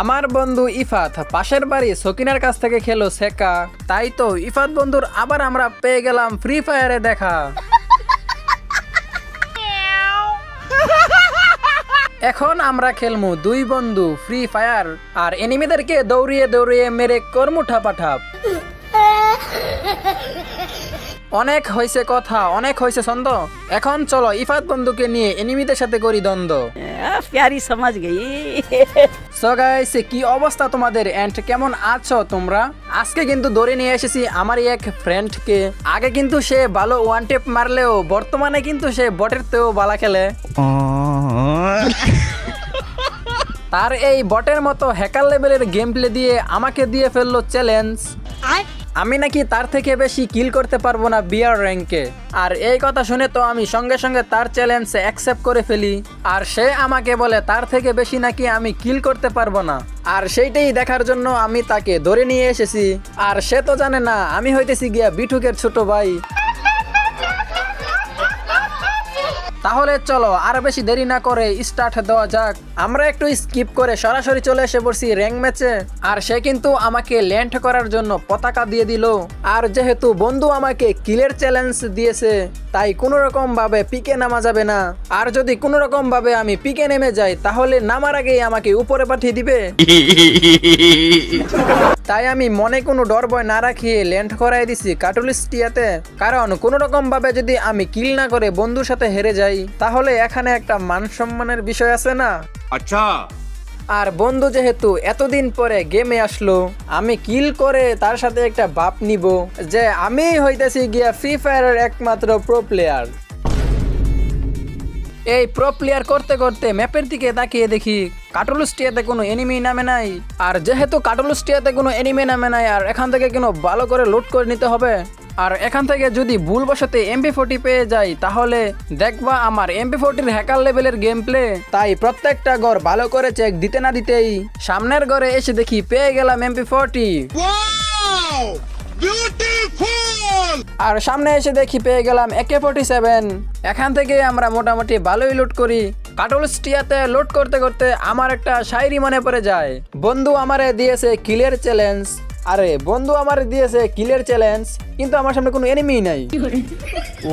আমার বন্ধু ইফাত পাশের বাড়ি সকিনার কাছ থেকে খেলো শেখা। তাই তো ইফাত বন্ধুর আবার আমরা পেয়ে গেলাম ফ্রি ফায়ারে দেখা। এখন আমরা খেলমু দুই বন্ধু ফ্রি ফায়ার আর এনিমিদেরকে দৌড়িয়ে দৌড়িয়ে মেরে কর্মুঠা ঠাপাঠাপ অনেক হয়েছে কথা অনেক হয়েছে ছন্দ। এখন চলো ইফাত বন্ধুকে নিয়ে এনিমিদের সাথে করি দ্বন্দ্ব। প্যারি সমাজ গেই। সো গাইস কি অবস্থা তোমাদের? এন্ড কেমন আছো তোমরা? আজকে কিন্তু ধরে নিয়ে এসেছি আমার এক ফ্রেন্ডকে আগে কিন্তু সে ভালো ওয়ান টেপ মারলেও বর্তমানে কিন্তু সে বটের তেও বালা খেলে। তার এই বটের মতো হ্যাকার লেভেলের গেম প্লে দিয়ে আমাকে দিয়ে ফেলল চ্যালেঞ্জ আমি নাকি তার থেকে বেশি কিল করতে পারব না বিয়ার র্যাঙ্কে। আর এই কথা শুনে তো আমি সঙ্গে সঙ্গে তার চ্যালেঞ্জ অ্যাকসেপ্ট করে ফেলি। আর সে আমাকে বলে, তার থেকে বেশি নাকি আমি কিল করতে পারব না। আর সেইটাই দেখার জন্য আমি তাকে ধরে নিয়ে এসেছি। আর সে তো জানে না, আমি হইতেছি গিয়া বিঠুকের ছোট ভাই। তাহলে চলো, আর বেশি দেরি না করে স্টার্ট দেওয়া যাক। আমরা একটু স্কিপ করে সরাসরি চলে এসে পড়ছি র্যাঙ্ক ম্যাচে। আর সে কিন্তু আমাকে ল্যান্ড করার জন্য পতাকা দিয়ে দিল। আর যেহেতু বন্ধু আমাকে কিলের চ্যালেঞ্জ দিয়েছে, তাই কোনো রকম ভাবে পিকে নামা যাবে না। আর যদি কোনো রকম ভাবে আমি পিকে নেমে যাই, তাহলে নামার আগেই আমাকে উপরে পাঠিয়ে দিবে। তাই আমি মনে কোনো ডর ভয় না রাখিয়ে ল্যান্ড করাই দিছি কাটুলিস্টিয়াতে। কারণ কোনো রকম ভাবে যদি আমি কিল না করে বন্ধুর সাথে হেরে যাই ভাই তাহলে এখানে একটা মান সম্মানের বিষয় আছে না? আচ্ছা। আর বন্ধু যেহেতু এতদিন পরে গেমে আসলো আমি কিল করে তার সাথে একটা বাপ নিব যে আমি হইতেছি গিয়া ফ্রি ফায়ারের একমাত্র প্রো প্লেয়ার এই প্রো প্লেয়ার করতে করতে ম্যাপের দিকে তাকিয়ে দেখি কাটলুস্টিয়াতে কোনো এনিমি নামে নাই। আর যেহেতু কাটলুস্টিয়াতে কোনো এনিমি নামে নাই আর এখান থেকে কোনো ভালো করে লুট করে নিতে হবে আর এখান থেকে যদি ভুলবশতে এমপি ফোর্টি পেয়ে যাই তাহলে দেখবা আমার এমপি ফোর্টির হ্যাকার লেভেলের গেম প্লে তাই প্রত্যেকটা ঘর ভালো করে চেক দিতে না দিতেই সামনের ঘরে এসে দেখি পেয়ে গেলাম এমপি ফোর্টি আর সামনে এসে দেখি পেয়ে গেলাম একে ফোর্টি সেভেন এখান থেকে আমরা মোটামুটি ভালোই লুট করি। কাটল স্টিয়াতে লোড করতে করতে আমার একটা শায়রি মনে পড়ে যায়। বন্ধু আমারে দিয়েছে কিলের চ্যালেঞ্জ আরে বন্ধু আমার দিয়েছে কিলের চ্যালেঞ্জ কিন্তু আমার সামনে কোনো এনিমি নাই।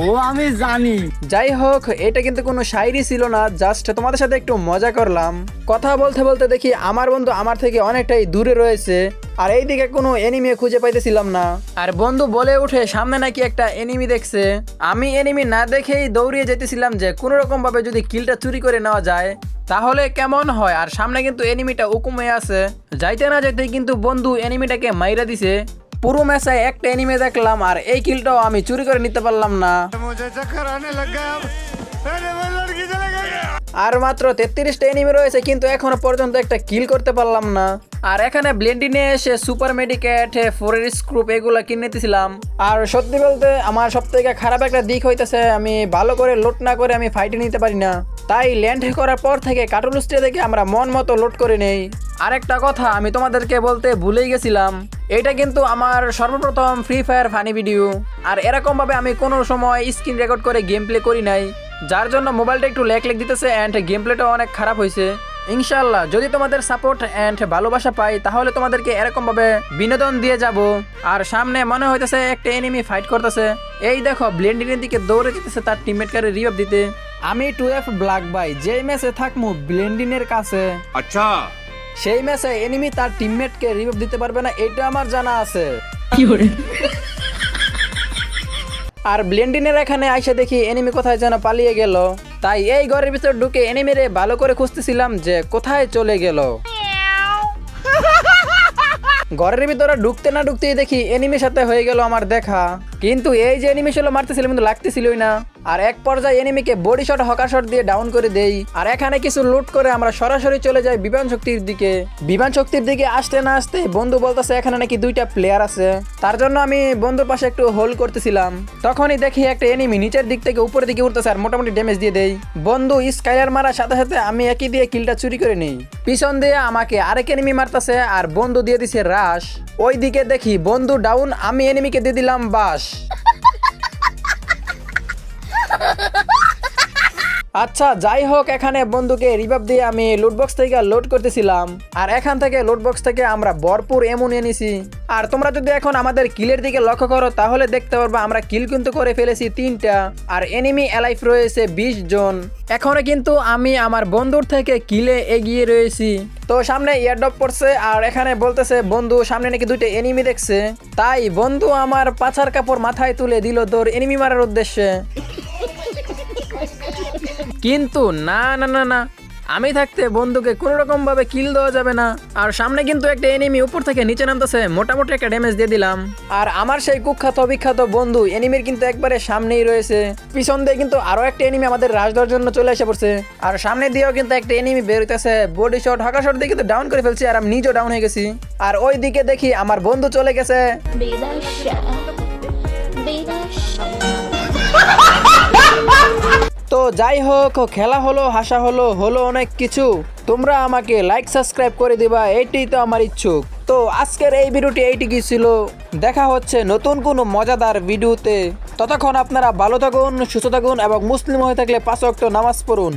ও আমি জানি। যাই হোক এটা কিন্তু কোনো শায়রি ছিল না জাস্ট তোমাদের সাথে একটু মজা করলাম। কথা বলতে বলতে দেখি আমার বন্ধু আমার থেকে অনেকটাই দূরে রয়েছে আর এইদিকে কোনো এনিমি খুঁজে পাইতেছিলাম না। আর বন্ধু বলে উঠে সামনে নাকি একটা এনিমি দেখছে। আমি এনিমি না দেখেই দৌড়িয়ে যেতেছিলাম যে কোনো রকম ভাবে যদি কিলটা চুরি করে নেওয়া যায় তাহলে কেমন হয়? আর সামনে কিন্তু এনিমিটা উকুমে আছে। যাইতে না যাইতে কিন্তু বন্ধু এনিমিটাকে মাইরা দিছে। পুরো ম্যাচে একটা এনিমে দেখলাম আর এই কিলটাও আমি চুরি করে নিতে পারলাম না। আর মাত্র তেত্রিশটা এনিমি রয়েছে কিন্তু এখনও পর্যন্ত একটা কিল করতে পারলাম না। আর এখানে ব্লেন্ডি এসে সুপার মেডিকেট ফোরের স্ক্রুপ এগুলো কিনে নিতেছিলাম। আর সত্যি বলতে আমার সব থেকে খারাপ একটা দিক হইতেছে আমি ভালো করে লোড না করে আমি ফাইটে নিতে পারি না। তাই ল্যান্ড করার পর থেকে কার্টুন থেকে আমরা মন মতো লোড করে নেই। আরেকটা কথা আমি তোমাদেরকে বলতে ভুলেই গেছিলাম। এটা কিন্তু আমার সর্বপ্রথম ফ্রি ফায়ার ফানি ভিডিও আর এরকমভাবে আমি কোনো সময় স্ক্রিন রেকর্ড করে গেম প্লে করি নাই। যার জন্য মোবাইলটা একটু লেক লেক দিতেছে অ্যান্ড গেম প্লেটাও অনেক খারাপ হয়েছে ইনশাল্লাহ যদি তোমাদের সাপোর্ট অ্যান্ড ভালোবাসা পাই তাহলে তোমাদেরকে এরকমভাবে বিনোদন দিয়ে যাব। আর সামনে মনে হইতেছে একটা এনিমি ফাইট করতেছে। এই দেখো ব্লেন্ডিনের দিকে দৌড়ে যেতেছে তার টিমমেটকারে রিভাব দিতে। আমি টু এফ ব্ল্যাক বাই যে ম্যাচে থাকমু ব্লেন্ডিনের কাছে। আচ্ছা। সেই ম্যাচে এনিমি তার টিমমেটকে রিভাব দিতে পারবে না এটা আমার জানা আছে। কি আর ব্লেন্ডিনের এখানে আইসা দেখি এনিমি কোথায় যেন পালিয়ে গেল। তাই এই ঘরের ভিতর ঢুকে এনিমিরে ভালো করে খুঁজতেছিলাম যে কোথায় চলে গেল। ঘরের ভিতরে ঢুকতে না ঢুকতেই দেখি এনিমির সাথে হয়ে গেল আমার দেখা। কিন্তু এই যে এনিমি ছিল মারতেছিল, কিন্তু লাগতেছিলই না। আর এক পর্যায়ে এনিমিকে বডি শট হকার শট দিয়ে ডাউন করে দেই। আর এখানে কিছু লুট করে আমরা সরাসরি চলে যাই বিমান শক্তির দিকে। বিমান শক্তির দিকে আসতে না আসতে বন্ধু বলতেছে, এখানে নাকি দুইটা প্লেয়ার আছে। তার জন্য আমি বন্ধুর পাশে একটু হোল্ড করতেছিলাম। তখনই দেখি একটা এনিমি নিচের দিক থেকে উপরের দিকে উঠতেছে আর মোটামুটি ড্যামেজ দিয়ে দেই। বন্ধু স্কাইলার মারার সাথে সাথে আমি একই দিয়ে কিলটা চুরি করে নেই। পিছন দিয়ে আমাকে আরেক এনিমি মারতেছে আর বন্ধু দিয়ে দিছে রাশ ওই দিকে দেখি বন্ধু ডাউন আমি এনিমিকে দিয়ে দিলাম বাস much. আচ্ছা যাই হোক এখানে বন্ধুকে রিভাব দিয়ে আমি লুটবক্স থেকে লোড করতেছিলাম। আর এখান থেকে লুটবক্স থেকে আমরা ভরপুর এমন এনেছি আর তোমরা যদি এখন আমাদের কিলের দিকে লক্ষ্য করো, তাহলে দেখতে পারবে আমরা কিল কিন্তু করে ফেলেছি তিনটা। আর এনিমি অ্যালাইফ রয়েছে বিশ জন। এখনও কিন্তু আমি আমার বন্ধুর থেকে কিলে এগিয়ে রয়েছি। তো সামনে ইয়ারডপ পড়ছে, আর এখানে বলতেছে, বন্ধু, সামনে নাকি দুইটা এনিমি দেখছে। তাই বন্ধু আমার পাছার কাপড় মাথায় তুলে দিল তোর এনিমি মারার উদ্দেশ্যে। কিন্তু না না না না। আমি থাকতে বন্ধুকে কোনো রকম ভাবে কিল দেওয়া যাবে না। আর সামনে কিন্তু একটা এনিমি উপর থেকে নিচে নামতেছে মোটামুটি একটা ড্যামেজ দিয়ে দিলাম। আর আমার সেই কুখ্যাত বিখ্যাত বন্ধু এনিমির কিন্তু একবারে সামনেই রয়েছে। পিছন দিয়ে কিন্তু আরও একটা এনিমি আমাদের রাশ দেওয়ার জন্য চলে এসে পড়ছে। আর সামনে দিয়েও কিন্তু একটা এনিমি বেরোতেছে বডি শট হাকা শট দিয়ে কিন্তু ডাউন করে ফেলছি আর আমি নিজেও ডাউন হয়ে গেছি। আর ওই দিকে দেখি আমার বন্ধু চলে গেছে. তো যাই হোক, খেলা হলো, হাসা হলো হলো অনেক কিছু। তোমরা আমাকে লাইক সাবস্ক্রাইব করে দিবা এইটাই তো আমার ইচ্ছুক। তো আজকের এই ভিডিওটি এইটি ছিল। দেখা হচ্ছে নতুন কোনো মজাদার ভিডিওতে। ততক্ষণ আপনারা ভালো থাকুন, সুস্থ থাকুন এবং মুসলিম হয়ে থাকলে পাঁচ ওয়াক্ত নামাজ পড়ুন।